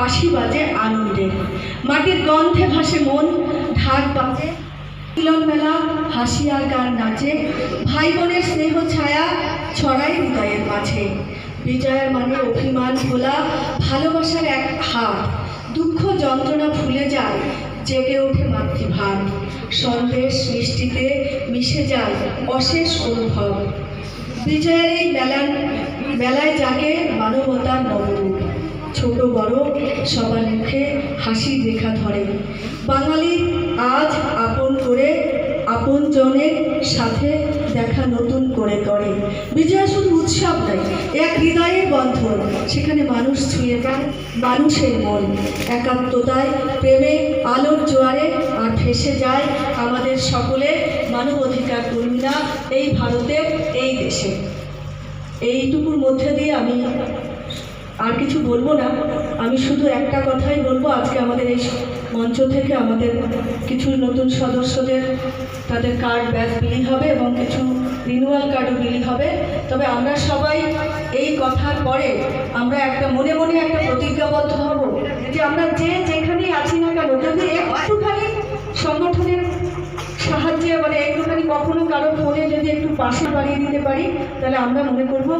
বাঁশি বাজে আনন্দে মাটির গন্ধে ভাসে মন, ঢাক বাজে। মিলন মেলা, হাসি আর গান নাচে। ভাই বোনের স্নেহ, ছায়া ছড়াই হৃদয়ের মাঝে। বিজয়ের মানে অভিমান ভোলা, ভালোবাসার এক হাত দুঃখ যন্ত্রণা ভুলে যায়, জেগে ওঠে মাতৃভাব। সন্দেশ মিষ্টিতে মিশে যায় অশেষ অনুভব। বিজয়ের এই মেলার মেলায় নবরূপ ছোট বড় সবার মুখে হাসি রেখা ধরে। বাঙালি আজ আপন করে, আপন জনের সাথে দেখা নতুন করে করে বিজয়া শুধু উৎসব নয় এক হৃদয়ের বন্ধন, সেখানে মানুষ ছুঁয়ে যায় মানুষের মন। একাত্মতায়, প্রেমে, আলোর জোয়ারে আর ভেসে যায় আমাদের সকলের মানবাধিকার কর্মীরা এই ভারতের, এই দেশে। এইটুকুর মধ্যে দিয়ে আমি আর কিছু বলব না। আমি শুধু একটা কথাই বলব, আজকে আমাদের এই মঞ্চ থেকে আমাদের কিছু নতুন সদস্যদের, তাদের কার্ড ব্যাগ বিলি হবে এবং কিছু রিনুয়াল কার্ডও বিলি হবে। তবে আমরা সবাই এই কথার পরে আমরা একটা মনে মনে একটা প্রতিজ্ঞাবদ্ধ হব যে আমরা যে যেখানেই আছি না কেন, যদি একটুখানি সংগঠনের সাহায্যে মানে একটুখানি কখনো কারও ফোনে যদি একটু পাশে বাড়িয়ে দিতে পারি, তাহলে আমরা মনে করব